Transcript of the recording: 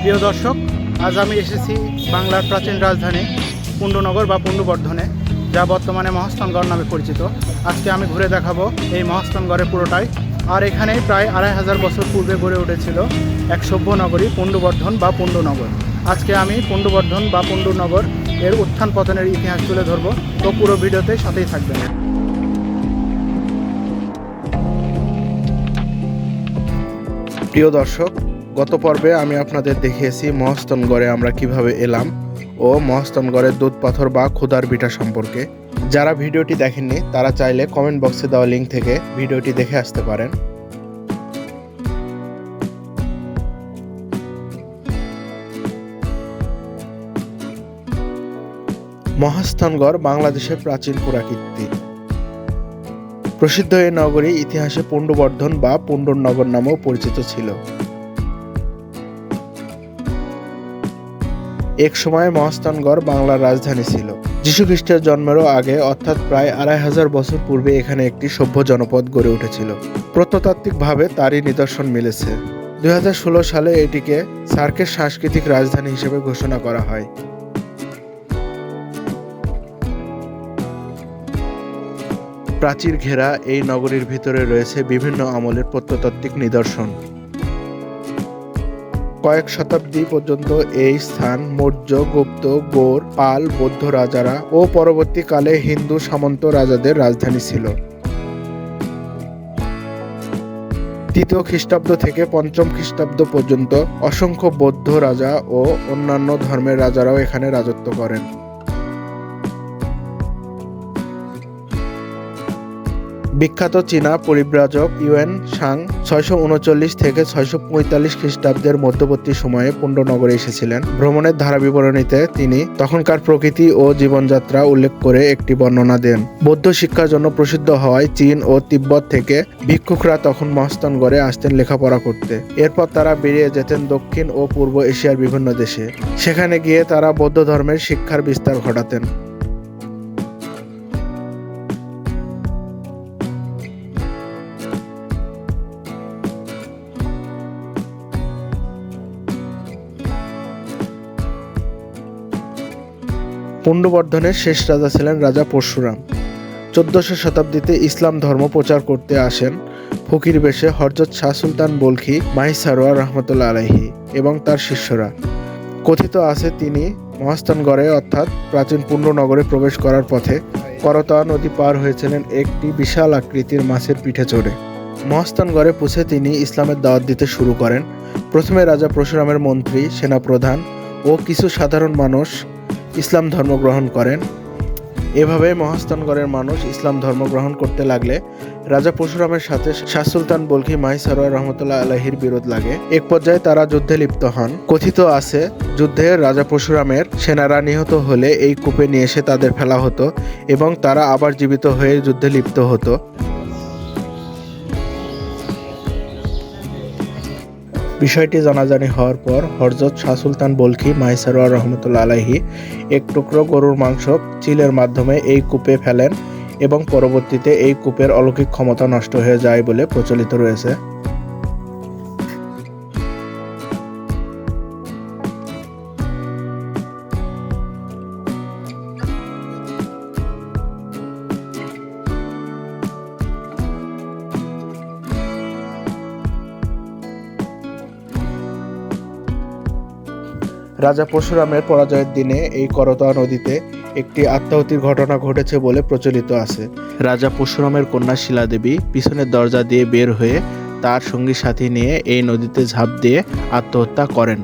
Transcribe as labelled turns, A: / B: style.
A: প্রিয় দর্শক, আজ আমি এসেছি বাংলার প্রাচীন রাজধানী পুণ্ডনগর বা পুণ্ডবর্ধনে যা বর্তমানে মহাস্থানগড় নামে পরিচিত। আজকে আমি ঘুরে দেখাবো এই মহাস্থানগড়ের পুরোটাই। আর এখানে প্রায় আড়াই হাজার বছর পূর্বে গড়ে উঠেছিল এক সভ্য নগরী পুণ্ডবর্ধন বা পুণ্ডনগর আজকে আমি পুণ্ডবর্ধন বা পুণ্ডনগর এর উত্থান পতনের ইতিহাস তুলে ধরবো, তো পুরো ভিডিওতে সাথেই থাকবেন।
B: প্রিয় দর্শক গত পর্বে আমি আপনাদের দেখিয়েছি মহস্তনগড়ে আমরা কীভাবে এলাম ও মহস্তনগড়ের দুধ পাথর বা ক্ষুদার বিটা সম্পর্কে। যারা ভিডিওটি দেখেননি, তারা চাইলে কমেন্ট বক্সে দেওয়া লিঙ্ক থেকে ভিডিওটি দেখে আসতে পারেন। মহাস্থানগড় বাংলাদেশের প্রাচীন পুরাকীর্তি। প্রসিদ্ধ এই নগরী ইতিহাসে পুণ্ডবর্ধন বা পুণ্ডনগর নামেও পরিচিত ছিল। এক সময় মহাস্থানগড় বাংলার রাজধানী ছিল। যীশু খ্রিস্টের জন্মেরও আগে, অর্থাৎ প্রায় আড়াই হাজার বছর পূর্বে এখানে একটি সভ্য জনপদ গড়ে উঠেছিল। প্রত্নতাত্ত্বিকভাবে তারই নিদর্শন মিলেছে। দুই হাজার ষোলো সালে এটিকে সার্কের সাংস্কৃতিক রাজধানী হিসেবে ঘোষণা করা হয়। প্রাচীর ঘেরা এই নগরীর ভিতরে রয়েছে বিভিন্ন আমলের প্রত্নতাত্ত্বিক নিদর্শন। কয়েক শতাব্দী পর্যন্ত এই স্থান মৌর্য, গুপ্ত গোর পাল, বৌদ্ধ রাজারা ও পরবর্তীকালে হিন্দু সামন্ত রাজাদের রাজধানী ছিল। তৃতীয় খ্রিস্টাব্দ থেকে পঞ্চম খ্রিস্টাব্দ পর্যন্ত অসংখ্য বৌদ্ধ রাজা ও অন্যান্য ধর্মের রাজারাও এখানে রাজত্ব করেন। বিখ্যাত চীনা পরিব্রাজক ইউএন সাং ছয়শো উনচল্লিশ থেকে ছয়শো পঁয়তাল্লিশ খ্রিস্টাব্দের মধ্যবর্তী সময়ে পুণ্ডনগরে এসেছিলেন। ভ্রমণের ধারা বিবরণীতে তিনি তখনকার প্রকৃতি ও জীবনযাত্রা উল্লেখ করে একটি বর্ণনা দেন। বৌদ্ধ শিক্ষার জন্য প্রসিদ্ধ হওয়ায় চীন ও তিব্বত থেকে ভিক্ষুকরা তখন মহাস্থানগড়ে আসতেন লেখাপড়া করতে। এরপর তারা বেরিয়ে যেতেন দক্ষিণ ও পূর্ব এশিয়ার বিভিন্ন দেশে। সেখানে গিয়ে তারা বৌদ্ধ ধর্মের শিক্ষার বিস্তার ঘটাতেন। পুণ্ডবর্ধনের শেষ রাজা ছিলেন রাজা পরশুরাম। চোদ্দশো শতাব্দীতে ইসলাম ধর্ম প্রচার করতে আসেন ফকির বেশে হরজত শাহ সুলতান বলখি মাহি সারোয়ার রহমতুল্লা আলাহি এবং তার শিষ্যরা। কথিত আছে তিনি মহাস্থানগড়ে অর্থাৎ প্রাচীন পুণ্ডনগরে প্রবেশ করার পথে করতা নদী পার হয়েছিলেন একটি বিশাল আকৃতির মাছের পিঠে চড়ে। মহাস্থানগড়ে পৌঁছে তিনি ইসলামের দাওয়াত দিতে শুরু করেন। প্রথমে রাজা পরশুরামের মন্ত্রী, সেনাপ্রধান ও কিছু সাধারণ মানুষ ইসলাম ধর্ম গ্রহণ করেন। এভাবে মহাস্থানগড়ের মানুষ ইসলাম ধর্ম গ্রহণ করতে লাগলে রাজা পরশুরামের সাথে শাহ সুলতান বলখি মাহি সরোয়ার রহমতুল্লাহ আলাহির বিরোধ লাগে। এক পর্যায়ে তারা যুদ্ধে লিপ্ত হন। কথিত আছে, যুদ্ধে রাজা পরশুরামের সেনারা নিহত হলে এই কূপে নিয়ে এসে তাদের ফেলা হতো এবং তারা আবার জীবিত হয়ে যুদ্ধে লিপ্ত হতো। বিষয়টি জানাজানি হওয়ার পর হরজত শাহ সুলতান বলখি মাইসারোয়ার রহমতুল্লা আলাহি এক টুকরো গরুর মাংস চিলের মাধ্যমে এই কূপে ফেলেন এবং পরবর্তীতে এই কূপের অলৌকিক ক্ষমতা নষ্ট হয়ে যায় বলে প্রচলিত রয়েছে। রাজা পরশুরামের পরাজয়ের দিনে এই করতোয়া নদীতে একটি আত্মাহতির ঘটনা ঘটেছে বলে প্রচলিত আছে। রাজা পরশুরামের কন্যা শিলাদেবী পিছনের দরজা দিয়ে বের হয়ে তার সঙ্গী সাথী নিয়ে এই নদীতে ঝাঁপ দিয়ে আত্মহত্যা করেন।